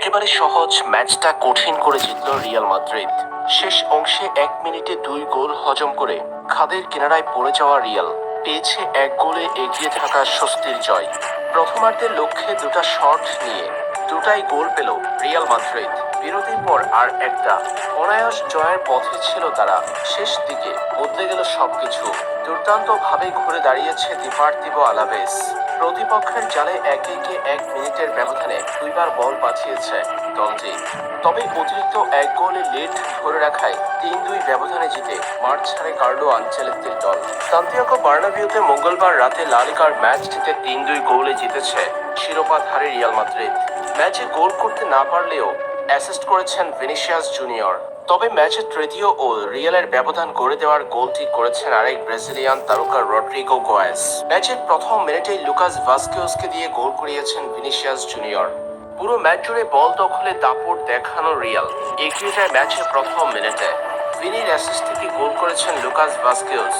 একেবারে সহজ, ম্যাচটা কঠিন করে জিতল রিয়াল মাদ্রিদ। শেষ অংশে এক মিনিটে দুই গোল হজম করে খাদের কিনারায় পড়ে যাওয়া রিয়াল, পেয়েছে এক গোলে এগিয়ে থাকা স্বস্তির জয়। প্রথমার্ধের লক্ষ্যে দুটা শট নিয়ে দুটাই গোল পেল রিয়াল মাদ্রিদ। বিরতির পর আর একটা। অনায়াস জয়ের পথে ছিল তারা। শেষ দিকে বদলে গেল সবকিছু। দুর্দান্ত ভাবে ঘুরে দাঁড়িয়েছে দিপার্তিবো আলাভেস। প্রতিপক্ষের জালে একে একে এক মিনিটের ব্যবধানে দুইবার বল পাঠিয়েছে দলটি। তবে অতিরিক্ত এক গোলে লিড ধরে রাখায় তিন দুই ব্যবধানে জিতে মাঠ ছাড়ে কার্লো আঞ্চেলেত্তির দল। সান্তিয়াগো বার্নাবিউতে মঙ্গলবার রাতে লালিকার ম্যাচটিতে তিন দুই গোলে জিতেছে শিরোপাধারী রিয়াল মাদ্রিদ। ম্যাচে গোল করতে না পারলেও অ্যাসিস্ট করেছেন ভিনিসিয়াস জুনিয়র। তবে ম্যাচের তৃতীয় ও রিয়ালের ব্যবধান করে দেওয়ার গোলটি করেছেন আরেক ব্রাজিলিয়ান তারকা রড্রিগো গোয়েস। ম্যাচের প্রথম মিনিটেই লুকাস ভাস্কেওসকে দিয়ে গোল করিয়েছেন ভিনিসিয়াস জুনিয়র। পুরো ম্যাচ জুড়ে বল দখলে দাপট দেখানো রিয়াল। এগিয়ে যায় ম্যাচের প্রথম মিনিটে। ভিনির অ্যাসিস্ট থেকে গোল করেছেন লুকাস ভাস্কেওস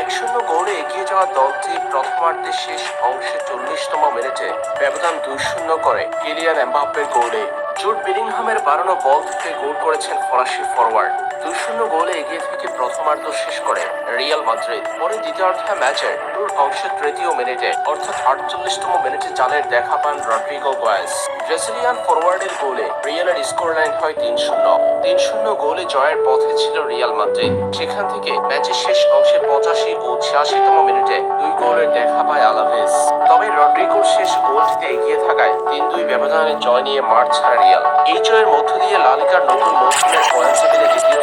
এক শূন্য গোলে এগিয়ে যাওয়া দলটি প্রথমার্ধের শেষ অংশে চল্লিশতম মিনিটে ব্যবধান দুই শূন্য করে কেরিয়ার এমবাপ্পের গোলে। জুট বিলিংহামের বাড়ানো বল থেকে গোল করেছেন ফরাসি ফরওয়ার্ড দুই শূন্য গোলে এগিয়ে থেকে প্রথমার্ধ শেষ করে রিয়াল মাদ্রিদ। পরে দ্বিতীয়ার্ধে ম্যাচের দূর অংশের তৃতীয় মিনিটে, অর্থাৎ আটচল্লিশতম মিনিটে জালের দেখা পান রড্রিগো গোয়েস। ব্রাজিলিয়ান ফরওয়ার্ডের গোলে রিয়ালের স্কোর লাইন হয় তিন শূন্য। তিন শূন্য গোলে জয়ের পথে ছিল রিয়াল মাদ্রিদ। সেখান থেকে ম্যাচের শেষ অংশে পঁচাশি ও ছিয়াশিতম মিনিটে দুই গোলের দেখা পায় আলাভেস। তবে রড্রিগোর শেষ গোলটিতে এগিয়ে থাকায় তিন দুই ব্যবধানে জয় নিয়ে মাঠ ছাড়া রিয়াল। এই জয়ের মধ্য দিয়ে লালিকার নতুন মৌসুমের পয়েন্ট টেবিলে দ্বিতীয়